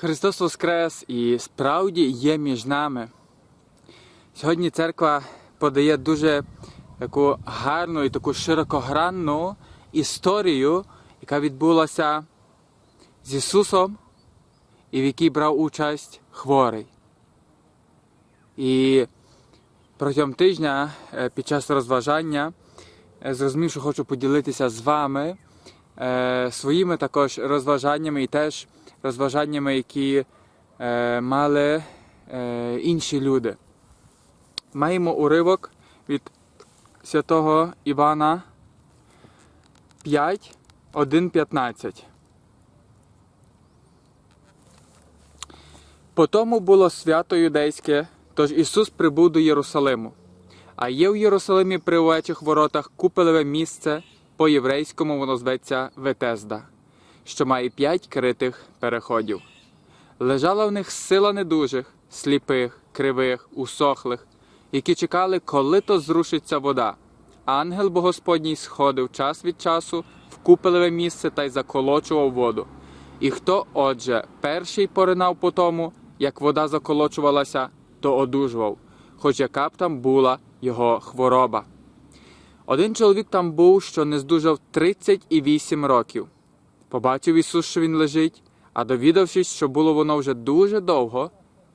Христос Воскрес і справді є між нами. Сьогодні церква подає дуже таку гарну і таку широкогранну історію, яка відбулася з Ісусом і в якій брав участь хворий. І протягом тижня е, під час розважання е, зрозумів, що хочу поділитися з вами е, своїми також розважаннями і теж розважаннями, які е, мали е, інші люди. Маємо уривок від святого Івана 5, 1, 15. По тому було свято юдейське, тож Ісус прибув до Єрусалиму. А є в Єрусалимі при овечих воротах купелеве місце, по єврейському воно зветься Ветезда, що має п'ять критих переходів. Лежала в них сила недужих, сліпих, кривих, усохлих, які чекали, коли то зрушиться вода. Ангел Богосподній сходив час від часу в купелеве місце та й заколочував воду. І хто, отже, перший поринав по тому, як вода заколочувалася, то одужував, хоч яка б там була його хвороба. Один чоловік там був, що не здужав 38 років. Побачив Ісус, що він лежить, а довідавшись, що було воно вже дуже довго,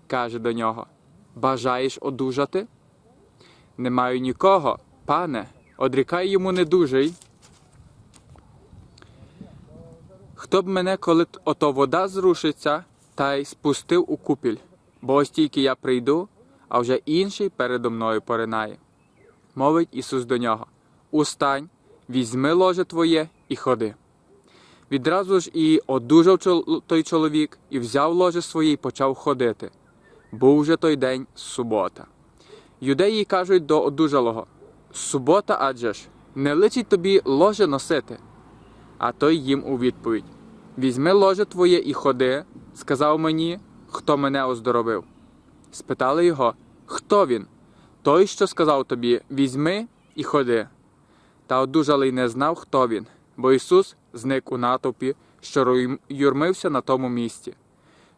каже до нього: Бажаєш одужати? Не маю нікого, пане, одрікай йому недужий. Хто б мене, коли ото вода зрушиться, та й спустив у купіль, бо ось тільки я прийду, а вже інший передо мною поринає. Мовить Ісус до нього: Устань, візьми ложе твоє і ходи. Відразу ж і одужав той чоловік, і взяв ложе своє і почав ходити. Був вже той день субота. Юдеї кажуть до одужалого: Субота адже ж, не личить тобі ложе носити. А той їм у відповідь: Візьми ложе твоє і ходи, сказав мені, хто мене оздоровив. Спитали його, хто він? Той, що сказав тобі, візьми і ходи. Та одужалий не знав, хто він, бо Ісус зник у натовпі, що юрмився на тому місці.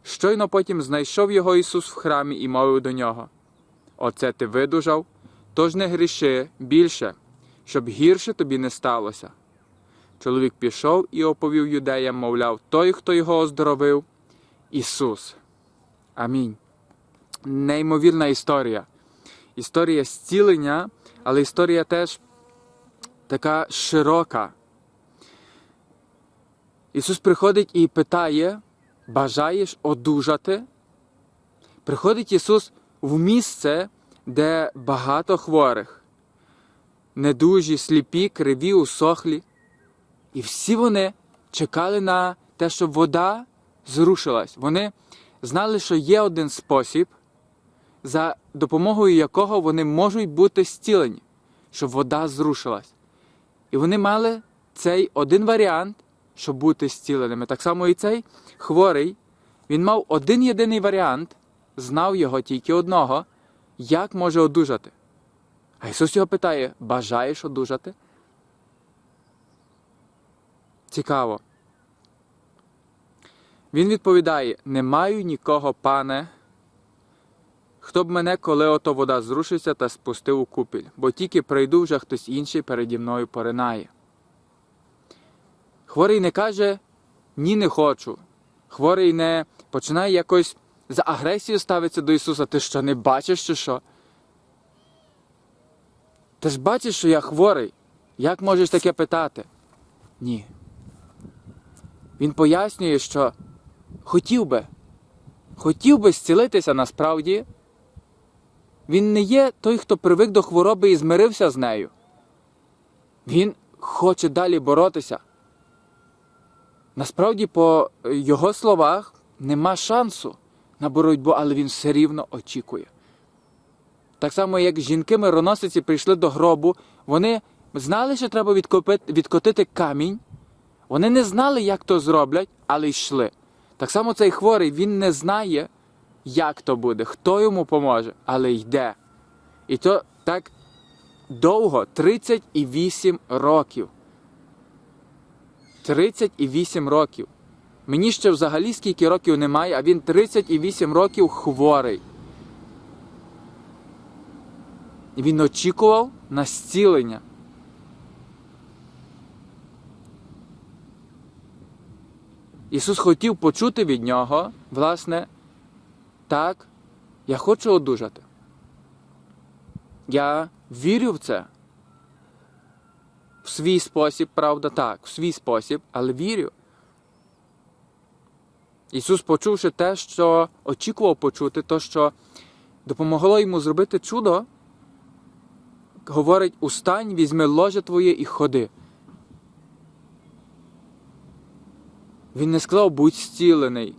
Щойно потім знайшов його Ісус в храмі і мовив до нього: Оце ти видужав, тож не гріши більше, щоб гірше тобі не сталося. Чоловік пішов і оповів юдеям, мовляв, той, хто його оздоровив, Ісус. Амінь. Неймовірна історія. Історія зцілення, але історія теж така широка. Ісус приходить і питає: бажаєш одужати? Приходить Ісус в місце, де багато хворих, недужі, сліпі, криві, усохлі. І всі вони чекали на те, щоб вода зрушилась. Вони знали, що є один спосіб, за допомогою якого вони можуть бути зцілені, щоб вода зрушилась. І вони мали цей один варіант, щоб бути зціленими. Так само і цей хворий, він мав один єдиний варіант, знав його тільки одного, як може одужати. А Ісус його питає: бажаєш одужати? Цікаво. Він відповідає: Не маю нікого, пане, хто б мене, коли ото вода зрушиться та спустив у купіль, бо тільки прийду вже хтось інший переді мною поринає. Хворий не каже ні, не хочу. Хворий не починає якось за агресію ставитися до Ісуса. Ти що, не бачиш, чи що? Ти ж бачиш, що я хворий. Як можеш таке питати? Ні. Він пояснює, що хотів би, хотів би зцілитися насправді. Він не є той, хто привик до хвороби і змирився з нею. Він хоче далі боротися. Насправді, по його словах, нема шансу на боротьбу, але він все рівно очікує. Так само, як жінки-мироносиці прийшли до гробу, вони знали, що треба відкопити, відкотити камінь. Вони не знали, як то зроблять, але йшли. Так само цей хворий, він не знає, як то буде, хто йому поможе, але йде. І то так довго 38 років. 38 років. Мені ще взагалі скільки років немає, а він 38 років хворий. Він очікував на зцілення. Ісус хотів почути від нього, власне, так, я хочу одужати. Я вірю в це. В свій спосіб, правда, так, в свій спосіб, але вірю. Ісус, почувши те, що очікував почути, то, що допомогло йому зробити чудо, говорить: устань, візьми ложе твоє і ходи. Він не сказав, будь зцілений,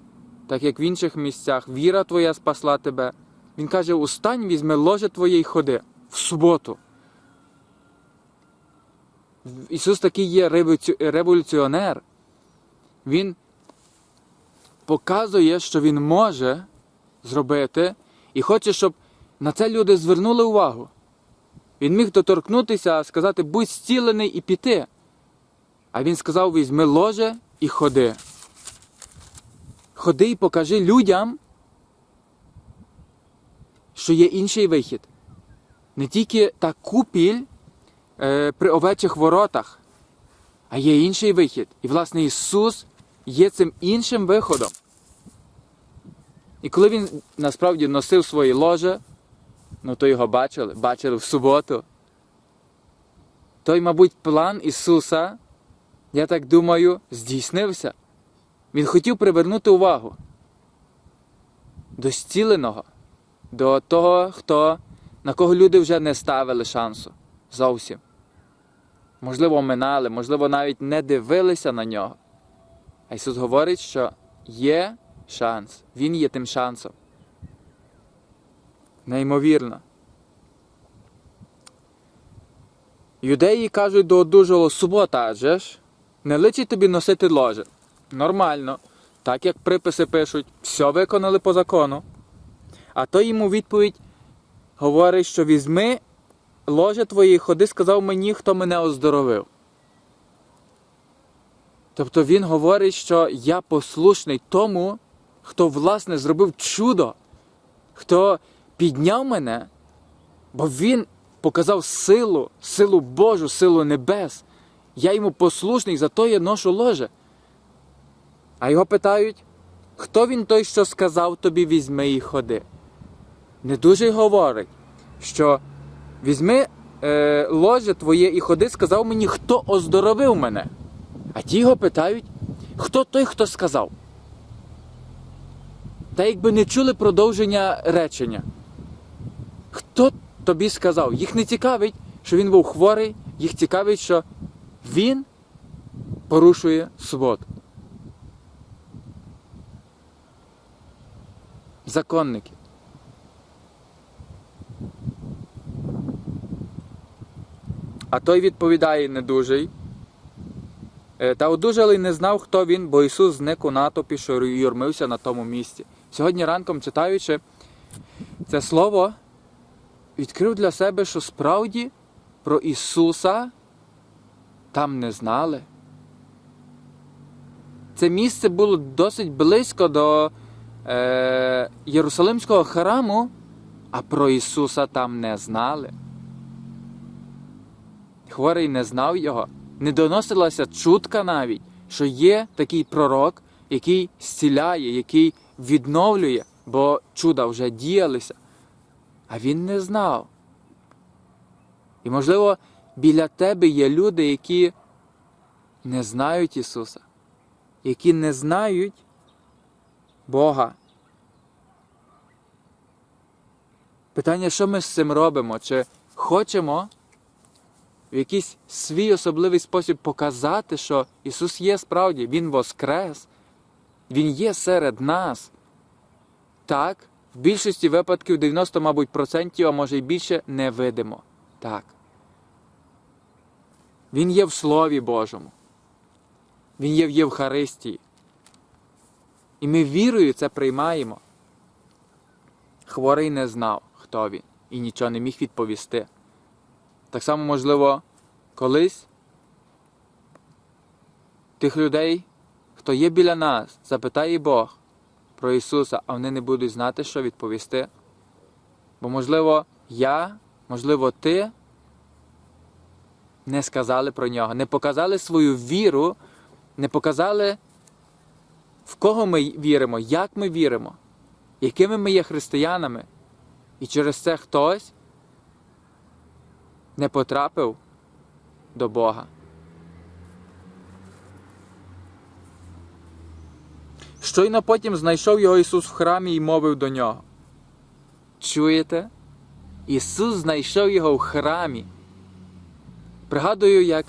так як в інших місцях. Віра твоя спасла тебе. Він каже: Устань, візьми ложе твоє і ходи в суботу. Ісус такий є революціонер. Він показує, що Він може зробити, і хоче, щоб на це люди звернули увагу. Він міг доторкнутися, сказати, будь зцілений і піти. А він сказав: візьми ложе і ходи. Ходи і покажи людям, що є інший вихід. Не тільки та купіль е, при овечих воротах, а є інший вихід. І, власне, Ісус є цим іншим виходом. І коли він насправді носив свої ложе, ну то його бачили, бачили в суботу. Той, мабуть, план Ісуса, я так думаю, здійснився. Він хотів привернути увагу до зціленого, до того, хто, на кого люди вже не ставили шансу зовсім. Можливо, оминали, можливо, навіть не дивилися на нього. А Ісус говорить, що є шанс, Він є тим шансом. Неймовірно. Юдеї кажуть до одужого субота, адже ж, не личить тобі носити ложе. Нормально, так як приписи пишуть, все виконали по закону. А той йому відповідь говорить, що візьми ложе твоє ходи, сказав мені, хто мене оздоровив. Тобто він говорить, що я послушний тому, хто, власне, зробив чудо, хто підняв мене, бо він показав силу, силу Божу, силу небес. Я йому послушний, зато я ношу ложе. А його питають, хто він той, що сказав тобі, візьми і ходи. Не дуже й говорить, що візьми е, ложе твоє і ходи, сказав мені, хто оздоровив мене. А ті його питають, хто той, хто сказав. Та якби не чули продовження речення. Хто тобі сказав? Їх не цікавить, що він був хворий, їх цікавить, що він порушує суботу. Законники. А той відповідає недужий. Е, Та одужалий не знав, хто він, бо Ісус зник у натовпі, що юрмився на тому місці. Сьогодні ранком читаючи це слово, відкрив для себе, що справді про Ісуса там не знали. Це місце було досить близько до е, Єрусалимського храму, а про Ісуса там не знали. Хворий не знав його, не доносилася чутка навіть, що є такий пророк, який зціляє, який відновлює, бо чуда вже діялися. А він не знав. І, можливо, біля тебе є люди, які не знають Ісуса, які не знають Бога. Питання, що ми з цим робимо? Чи хочемо в якийсь свій особливий спосіб показати, що Ісус є справді, Він воскрес, Він є серед нас. Так, в більшості випадків 90, мабуть, процентів, а може й більше, не видимо. Так. Він є в Слові Божому. Він є в Євхаристії. І ми вірою це приймаємо. Хворий не знав, хто він, і нічого не міг відповісти. Так само, можливо, колись тих людей, хто є біля нас, запитає Бог про Ісуса, а вони не будуть знати, що відповісти. Бо, можливо, я, можливо, ти не сказали про нього, не показали свою віру, не показали, в кого ми віримо, як ми віримо, якими ми є християнами. І через це хтось не потрапив до Бога. Щойно потім знайшов його Ісус в храмі і мовив до нього. Чуєте? Ісус знайшов його в храмі. Пригадую, як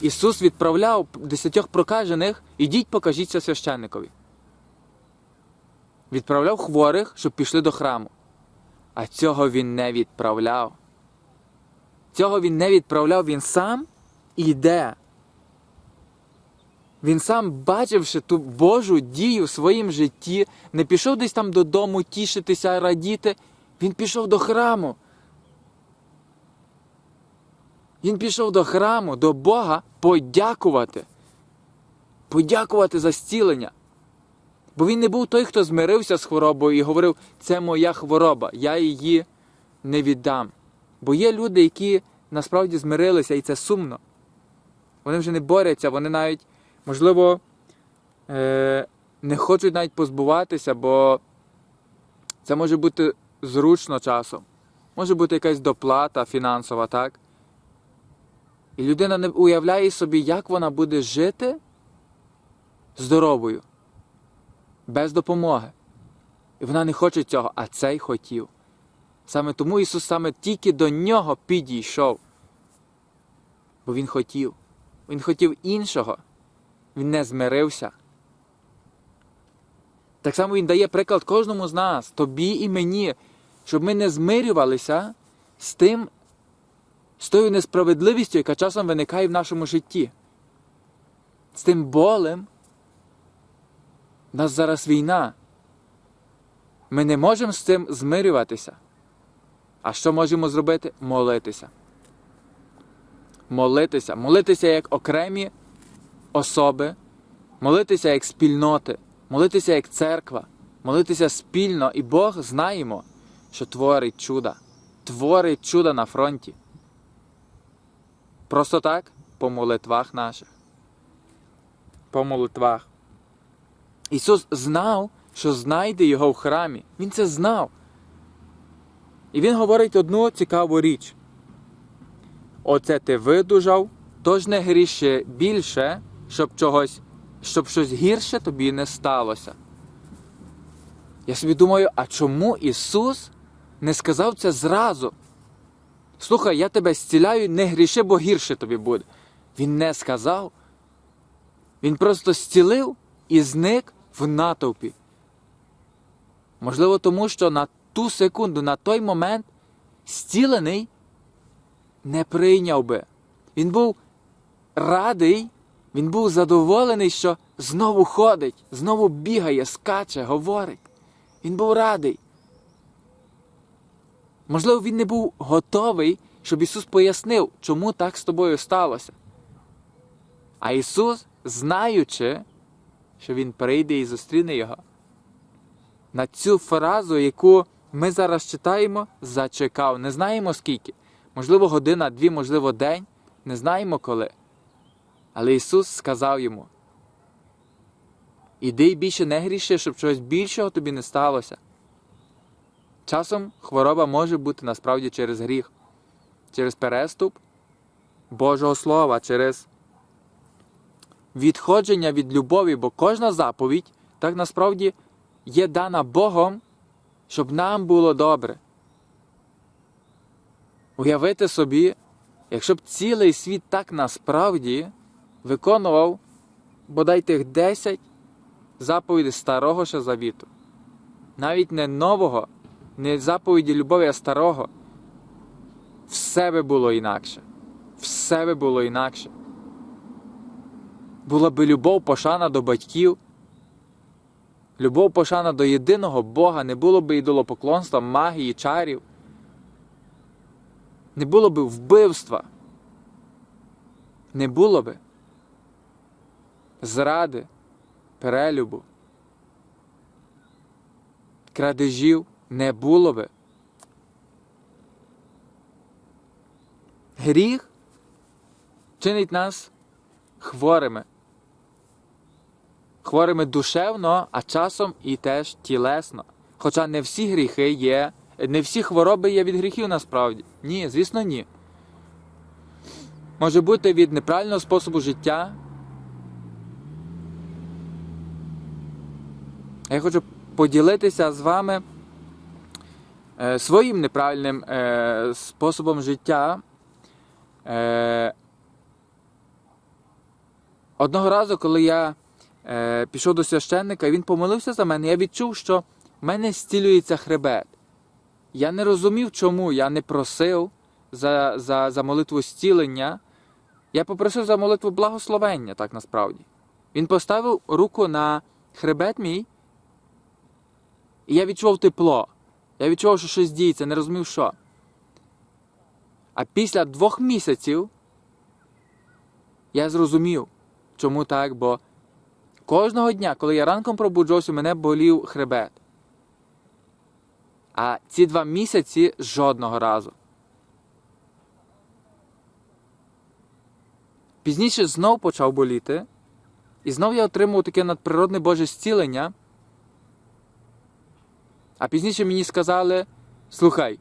Ісус відправляв десятьох прокажених, ідіть покажіться священникові. Відправляв хворих, щоб пішли до храму. А цього він не відправляв. Цього він не відправляв, він сам іде. Він сам, бачивши ту Божу дію в своїм житті, не пішов десь там додому тішитися, радіти. Він пішов до храму. Він пішов до храму, до Бога подякувати. Подякувати за зцілення. Бо він не був той, хто змирився з хворобою і говорив, це моя хвороба, я її не віддам. Бо є люди, які насправді змирилися, і це сумно. Вони вже не борються, вони навіть, можливо, е- не хочуть навіть позбуватися, бо це може бути зручно часом. Може бути якась доплата фінансова, так? І людина не уявляє собі, як вона буде жити здоровою, без допомоги. І вона не хоче цього, а цей хотів. Саме тому Ісус саме тільки до нього підійшов. Бо Він хотів. Він хотів іншого. Він не змирився. Так само Він дає приклад кожному з нас, тобі і мені, щоб ми не змирювалися з тим, з тою несправедливістю, яка часом виникає в нашому житті. З тим болем. У нас зараз війна. Ми не можемо з цим змирюватися. А що можемо зробити? Молитися. Молитися. Молитися як окремі особи, молитися як спільноти, молитися як церква, молитися спільно, і Бог знаємо, що творить чуда, творить чуда на фронті. Просто так по молитвах наших. По молитвах. Ісус знав, що знайде його в храмі. Він це знав. І Він говорить одну цікаву річ. Оце ти видужав, тож не гріши більше, щоб чогось, щоб щось гірше тобі не сталося. Я собі думаю, а чому Ісус не сказав це зразу? Слухай, я тебе зціляю, не гріши, бо гірше тобі буде. Він не сказав. Він просто зцілив і зник в натовпі. Можливо, тому що на ту секунду, на той момент зцілений не прийняв би. Він був радий, він був задоволений, що знову ходить, знову бігає, скаче, говорить. Він був радий. Можливо, він не був готовий, щоб Ісус пояснив, чому так з тобою сталося. А Ісус, знаючи, що Він прийде і зустріне його, на цю фразу, яку ми зараз читаємо, зачекав. Не знаємо скільки. Можливо, година, дві, можливо, день, не знаємо коли. Але Ісус сказав йому: Іди й більше не гріши, щоб чогось більшого тобі не сталося. Часом хвороба може бути насправді через гріх, через переступ Божого Слова, через відходження від любові, бо кожна заповідь так насправді є дана Богом, щоб нам було добре. Уявити собі, якщо б цілий світ так насправді виконував бодай тих 10 заповідей старого ще завіту, навіть не нового, не заповіді любові, а старого, все би було інакше. Все би було інакше. Була би любов, пошана до батьків, любов пошана до єдиного Бога, не було би ідолопоклонства, магії, чарів, не було би вбивства, не було би зради, перелюбу, крадежів не було би. Гріх чинить нас хворими. Хворими душевно, а часом і теж тілесно. Хоча не всі гріхи є, не всі хвороби є від гріхів насправді. Ні, звісно, ні. Може бути від неправильного способу життя. Я хочу поділитися з вами е, своїм неправильним е, способом життя. Е, Одного разу, коли я е, пішов до священника, і він помолився за мене, я відчув, що в мене зцілюється хребет. Я не розумів, чому я не просив за, за, за молитву зцілення. Я попросив за молитву благословення, так насправді. Він поставив руку на хребет мій, і я відчув тепло. Я відчув, що щось діється, не розумів, що. А після двох місяців я зрозумів, чому так, бо кожного дня, коли я ранком пробуджувався, мене болів хребет. А ці два місяці жодного разу. Пізніше знов почав боліти, і знов я отримав таке надприродне Боже зцілення. А пізніше мені сказали: слухай,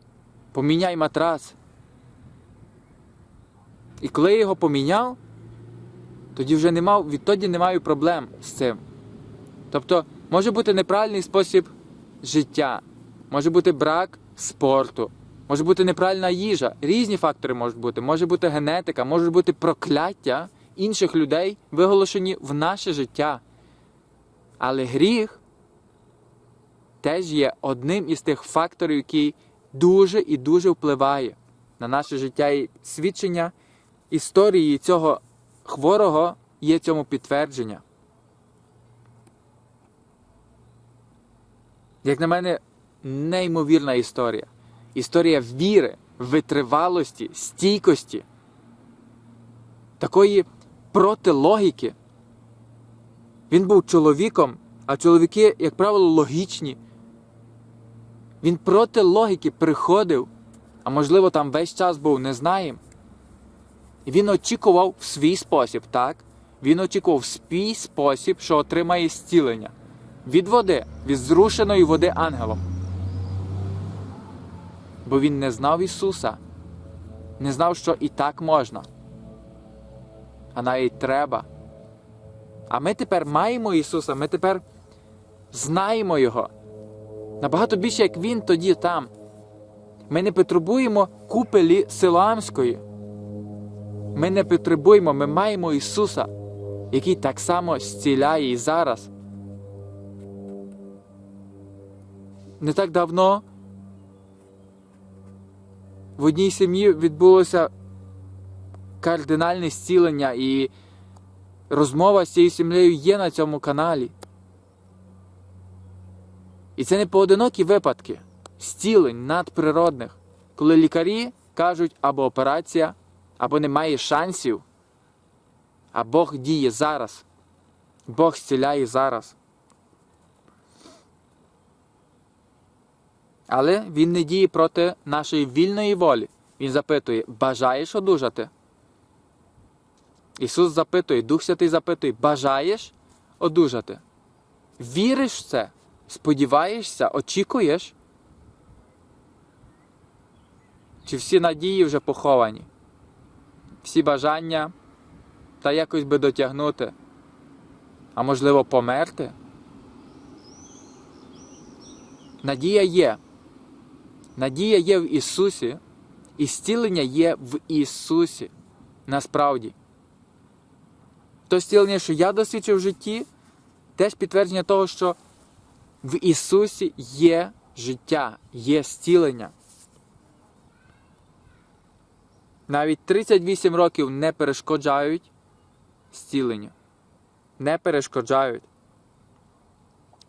поміняй матрас. І коли я його поміняв, тоді вже не відтоді не маю проблем з цим. Тобто, може бути неправильний спосіб життя, може бути брак спорту, може бути неправильна їжа. Різні фактори можуть бути. Може бути генетика, може бути прокляття інших людей, виголошені в наше життя. Але гріх теж є одним із тих факторів, який дуже і дуже впливає на наше життя і свідчення історії цього хворого є цьому підтвердження. Як на мене, неймовірна історія. Історія віри, витривалості, стійкості, такої протилогіки. Він був чоловіком, а чоловіки, як правило, логічні. Він проти логіки приходив, а можливо, там весь час був, не знаємо. Він очікував в свій спосіб, так? Він очікував в свій спосіб, що отримає зцілення від води, від зрушеної води ангелом. Бо він не знав Ісуса, не знав, що і так можна, а навіть треба. А ми тепер маємо Ісуса, ми тепер знаємо Його. Набагато більше, як Він тоді там. Ми не потребуємо купелі Силоамської. Ми не потребуємо, ми маємо Ісуса, який так само зціляє і зараз. Не так давно в одній сім'ї відбулося кардинальне зцілення, і розмова з цією сім'єю є на цьому каналі. І це не поодинокі випадки зцілень надприродних, коли лікарі кажуть або операція, або немає шансів, а Бог діє зараз. Бог зціляє зараз. Але Він не діє проти нашої вільної волі. Він запитує, бажаєш одужати? Ісус запитує, Дух Святий запитує, бажаєш одужати? Віриш в це? Сподіваєшся, очікуєш? Чи всі надії вже поховані? Всі бажання та якось би дотягнути, а можливо померти? Надія є. Надія є в Ісусі, і зцілення є в Ісусі. Насправді. То зцілення, що я досвідчив в житті, теж підтвердження того, що в Ісусі є життя, є зцілення. Навіть 38 років не перешкоджають зціленню. Не перешкоджають.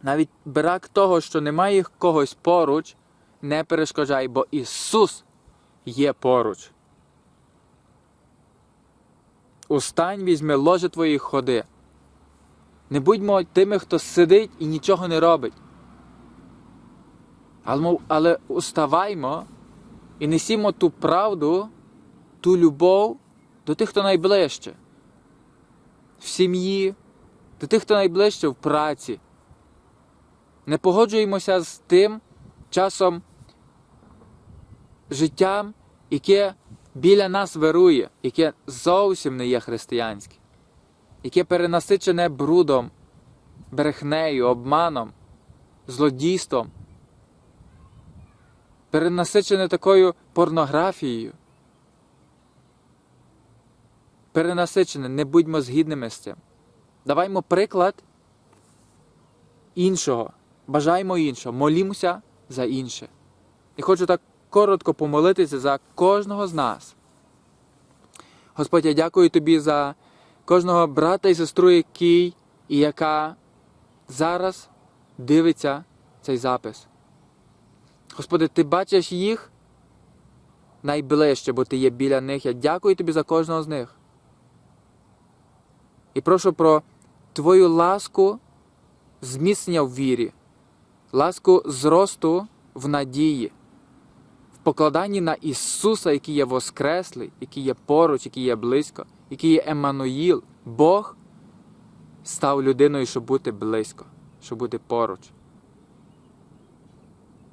Навіть брак того, що немає когось поруч, не перешкоджає, бо Ісус є поруч. Устань, візьми ложе твої ходи. Не будьмо тими, хто сидить і нічого не робить. Але, але уставаймо і несімо ту правду, ту любов до тих, хто найближче. В сім'ї, до тих, хто найближче в праці. Не погоджуємося з тим часом життям, яке біля нас вирує, яке зовсім не є християнське, яке перенасичене брудом, брехнею, обманом, злодійством, перенасичене такою порнографією. Перенасичене, не будьмо згідними з цим. Даваймо приклад іншого, бажаємо іншого, молімося за інше. І хочу так коротко помолитися за кожного з нас. Господь, я дякую тобі за кожного брата і сестру, який і яка зараз дивиться цей запис. Господи, ти бачиш їх найближче, бо ти є біля них. Я дякую тобі за кожного з них. І прошу про Твою ласку зміцнення в вірі, ласку зросту в надії, в покладанні на Ісуса, який є Воскреслий, який є поруч, який є близько, який є Еммануїл. Бог став людиною, щоб бути близько, щоб бути поруч.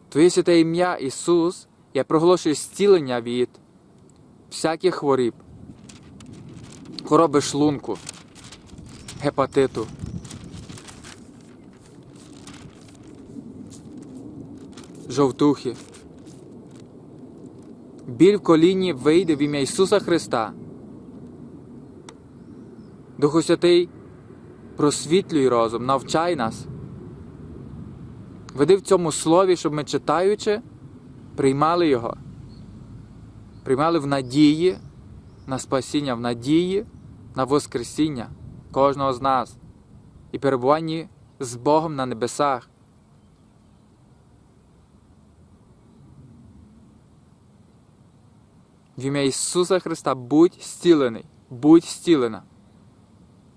Твоє святе ім'я Ісус, я проголошую зцілення від всяких хворіб, хвороби шлунку, гепатиту. Жовтухи. Біль в коліні вийде в ім'я Ісуса Христа. Духу Святий, просвітлюй розум, навчай нас. Веди в цьому слові, щоб ми читаючи, приймали його, приймали в надії на спасіння, в надії на Воскресіння кожного з нас і перебуванні з Богом на небесах. В ім'я Ісуса Христа будь зцілений, будь зцілена.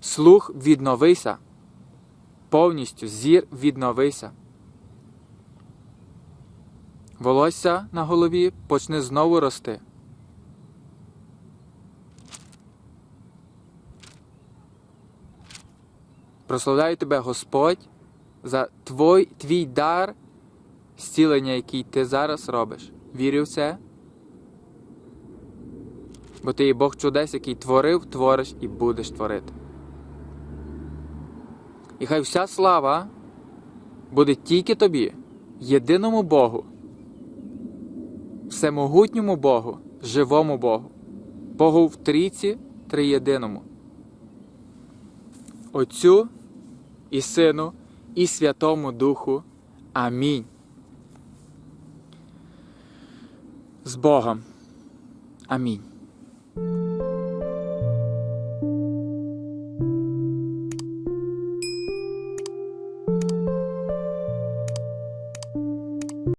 Слух відновися. Повністю зір відновися. Волосся на голові почне знову рости. Прославляю тебе, Господь, за твой, твій дар зцілення, який ти зараз робиш. Вірю в це. Бо ти є Бог чудес, який творив, твориш і будеш творити. І хай вся слава буде тільки тобі, єдиному Богу, всемогутньому Богу, живому Богу, Богу в трійці триєдиному. Отцю і Сину, і Святому Духу. Амінь. З Богом. Амінь.